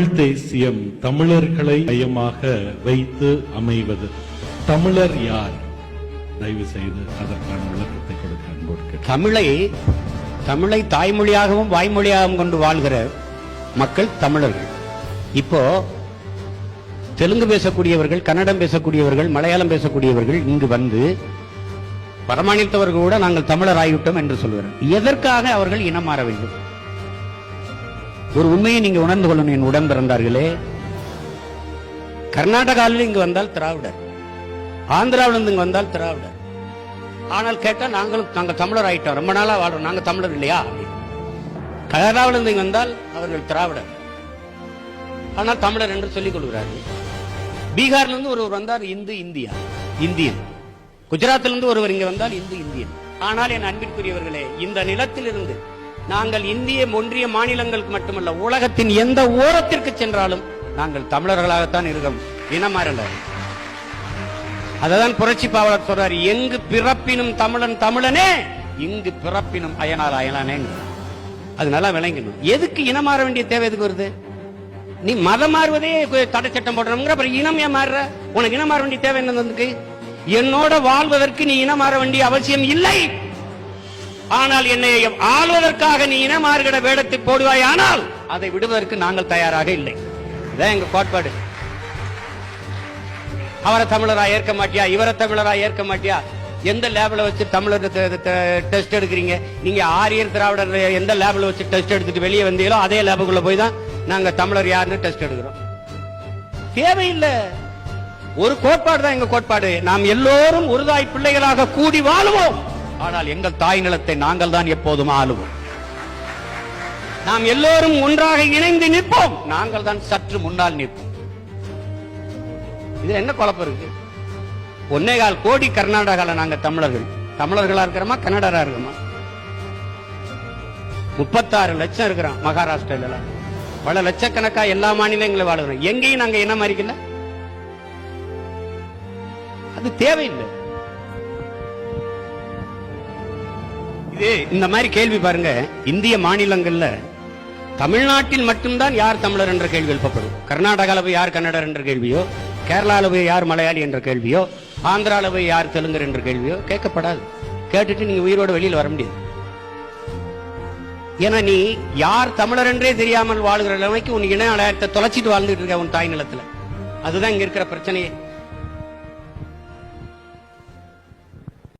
தமிழ் தேசியம் தமிழர்களை மையமாக வைத்து அமைவது. தமிழர் யார்? தயவு செய்து அதற்கான விளக்கத்தை கொடுக்க அன்போடு தமிழை தமிழை தாய்மொழியாகவும் வாய்மொழியாகவும் கொண்டு வாழ்கிற மக்கள் தமிழர்கள். இப்போ தெலுங்கு பேசக்கூடியவர்கள் கன்னடம் பேசக்கூடியவர்கள் மலையாளம் பேசக்கூடியவர்கள் இங்கு வந்து பரமாணித்தவர்கள் கூட நாங்கள் தமிழர் ஆகிவிட்டோம் என்று சொல்கிறார் எதற்காக அவர்கள் இனம் மாற வேண்டும்? ஒரு உண்மையை நீங்க உணர்ந்து கொள்ளணும் என் உடன் பிறந்தார்களே கர்நாடகாவில் இங்கு வந்தால் திராவிடர். ஆந்திராவிலிருந்து இங்கு வந்தால் திராவிடர். ஆனால் கேட்டால் நாங்களும் நாங்க தமிழர் ஆயிட்டோம். ரொம்ப நாளா வாழ்றோம். நாங்க தமிழர் இல்லையா? அப்படின்னு. கேரளாவிலிருந்து இங்க வந்தால் அவர்கள் திராவிடர். ஆனால் தமிழர் என்று சொல்லிக் கொள்கிறார்கள். பீகார்ல இருந்து ஒருவர் வந்தார் இந்து இந்தியா இந்தியன். குஜராத்திலிருந்து ஒருவர் இங்க வந்தால் இந்து இந்தியன். ஆனால் என் அன்பிற்குரியவர்களே இந்த நிலத்திலிருந்து நாங்கள் இந்திய ஒன்றிய மாநிலங்களுக்கு மட்டுமல்ல உலகத்தின் எந்த ஓரத்திற்கு சென்றாலும் நாங்கள் தமிழர்களாகத்தான் இருக்கோம். இனமாறல அததான் புரட்சி பாவலர் சொல்றாரு எங்கு பிறப்பினும் தமிழன் தமிழனே இங்கு பிறப்பினும் அயனார் அயனானே. அது நல்லா விளங்கணும். எதுக்கு இனம் மாற வேண்டிய தேவை எதுக்கு வருது? நீ மதம் மாறுவதே கு- தடை சட்டம் போடுறோம்ங்கிற அப்புறம் இனம் ஏன் மாறுற? உனக்கு இனம் மாற வேண்டிய தேவை என்ன என்னோட வாழ்வதற்கு நீ இனம் மாற வேண்டிய அவசியம் இல்லை. ஆனால் என்னை ஆள்வதற்காக நீ இனம் வேடத்தை போடுவாய். ஆனால் அதை விடுவதற்கு நாங்கள் தயாராக இல்லை. இதான் எங்க கோட்பாடு. அவரை தமிழரா ஏற்க மாட்டியா? இவரை தமிழரா ஏற்க மாட்டியா? எந்த லேபில் வச்சு தமிழர் டெஸ்ட் எடுக்கிறீங்க? நீங்க ஆரியர் திராவிடர் எந்த லேபில் வச்சு டெஸ்ட் எடுத்துட்டு வெளியே வந்தீங்களோ அதே லேபுக்குள்ள போய் தான் நாங்க தமிழர் யாருன்னு டெஸ்ட் எடுக்கிறோம். தேவையில்லை. ஒரு கோட்பாடு தான் எங்க கோட்பாடு. நாம் எல்லோரும் ஒருதாய் பிள்ளைகளாக கூடி வாழுவோம். ஆனால் எங்கள் தாய் நிலத்தை நாங்கள் தான் எப்போதும் ஆளுவோம். நாம் எல்லோரும் ஒன்றாக இணைந்து நிற்போம். நாங்கள் தான் சற்று முன்னால் நிற்போம். இதுல என்ன குழப்பம் இருக்கு? ஒன்னே கால் கோடி கர்நாடகால நாங்க தமிழர்கள். தமிழர்களா இருக்கிறோமா கன்னடரா இருக்கிறோமா? முப்பத்தாறு லட்சம் இருக்கிறோம் மகாராஷ்டிரால. பல லட்சக்கணக்கா எல்லா மாநிலங்களும் வாழுகிறோம். எங்கேயும் நாங்க இனம் அறிக்கல அது தேவையில்லை. இது இந்த மாதிரி கேள்வி பாருங்க. இந்திய மாநிலங்கள்ல தமிழ்நாட்டில் மட்டும்தான் யார் தமிழர் என்ற கேள்வி எழுப்பப்படும். கர்நாடகாவில் போய் யார் கன்னடர் என்ற கேள்வியோ கேரளாவில் போய் யார் மலையாளி என்ற கேள்வியோ ஆந்திராவில் போய் யார் தெலுங்கர் என்ற கேள்வியோ கேட்கப்படாது. கேட்டுட்டு நீங்க உயிரோட வெளியில் வர முடியாது. ஏன்னா நீ யார் தமிழர் என்றே தெரியாமல் வாழ்கிற நிலைமைக்கு உன் இன அடையாளத்தை தொலைச்சிட்டு வாழ்ந்துட்டு இருக்க உன் தாய் நிலத்துல. அதுதான் இங்க இருக்கிற பிரச்சனையே.